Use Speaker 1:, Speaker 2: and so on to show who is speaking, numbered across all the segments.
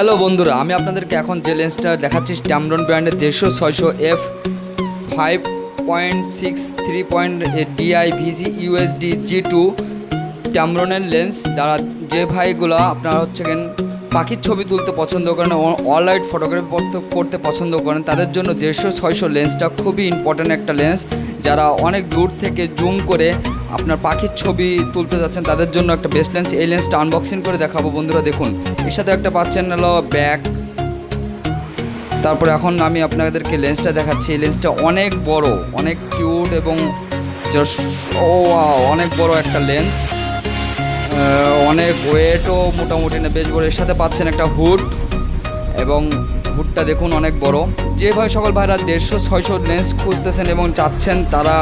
Speaker 1: Hello বন্ধুরা, আমি আপনাদেরকে এখন যে লেন্সটা দেখাচ্ছি স্ট্যামরন ব্র্যান্ডের দেড়শো ছয়শো F five point six three point DI VC USD G two ট্যামরনের lens. যারা যে ভাইগুলো আপনারা হচ্ছে পাখির ছবি তুলতে পছন্দ করেন অল লাইট ফটোগ্রাফি করতে পছন্দ করেন, তাদের জন্য দেড়শো ছয়শো লেন্সটা খুবই ইম্পর্ট্যান্ট একটা লেন্স। যারা অনেক দূর থেকে জুম করে আপনার পাখির ছবি তুলতে যাচ্ছেন, তাদের জন্য একটা বেস্ট লেন্স এই লেন্সটা আনবক্সিং করে দেখাবো। বন্ধুরা, দেখুন, এর সাথে একটা পাচ্ছেন হলো ব্যাগ তারপরে এখন আমি আপনাদেরকে লেন্সটা দেখাচ্ছি। এই লেন্সটা অনেক বড়, অনেক কিউট এবং অনেক বড় একটা লেন্স অনেক ওয়েটও মোটামুটি না বেশ বড়। এর সাথে পাচ্ছেন একটা হুড এবং হুডটা দেখুন, অনেক বড়। যে ভাই সকল ভাইরা দেড়শো, ছয়শো লেন্স খুঁজতেছেন এবং চাচ্ছেন, তারা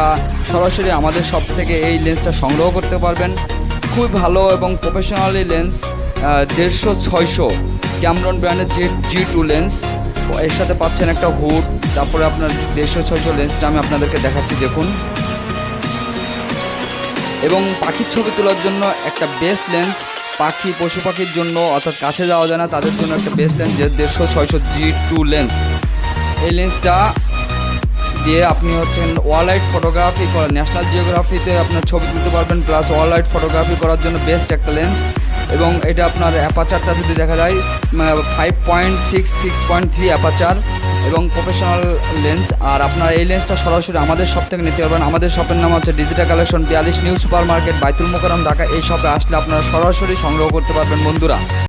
Speaker 1: সরাসরি আমাদের সব থেকে এই লেন্সটা সংগ্রহ করতে পারবেন। খুব ভালো এবং প্রফেশনালি লেন্স দেড়শো, ছয়শো ক্যামরন ব্র্যান্ডের যে জি টু লেন্স এর সাথে পাচ্ছেন একটা হুড তারপরে আপনার দেড়শো, ছয়শো লেন্সটা আমি আপনাদেরকে দেখাচ্ছি, দেখুন। এবং পাখির ছবি তোলার জন্য একটা বেস্ট লেন্স পাখি পশু পাখির জন্য, অর্থাৎ কাছে যাওয়া যায় না, তাদের জন্য একটা বেস্ট লেন্স যে দেড়শো ছয়শো জি টু লেন্স এই লেন্সটা দিয়ে আপনি হচ্ছেন ওয়ারলাইট ফটোগ্রাফি করা ন্যাশনাল জিওগ্রাফিতে আপনার ছবি তুলতে পারবেন প্লাস ওয়ারলাইট ফটোগ্রাফি করার জন্য বেস্ট একটা লেন্স এবং এটা আপনার অ্যাপাচারটা যদি দেখা যায় five point six six point three aperture এবং প্রফেশনাল লেন্স আর আপনার এই লেন্সটা সরাসরি আমাদের শপ থেকে নিতে পারবেন। আমাদের শপের নাম হচ্ছে ডিজিটাল কালেকশন বিয়াল্লিশ new super market Baitul Mukarram Dhaka. এই শপে আসলে আপনারা সরাসরি সংগ্রহ করতে পারবেন, বন্ধুরা।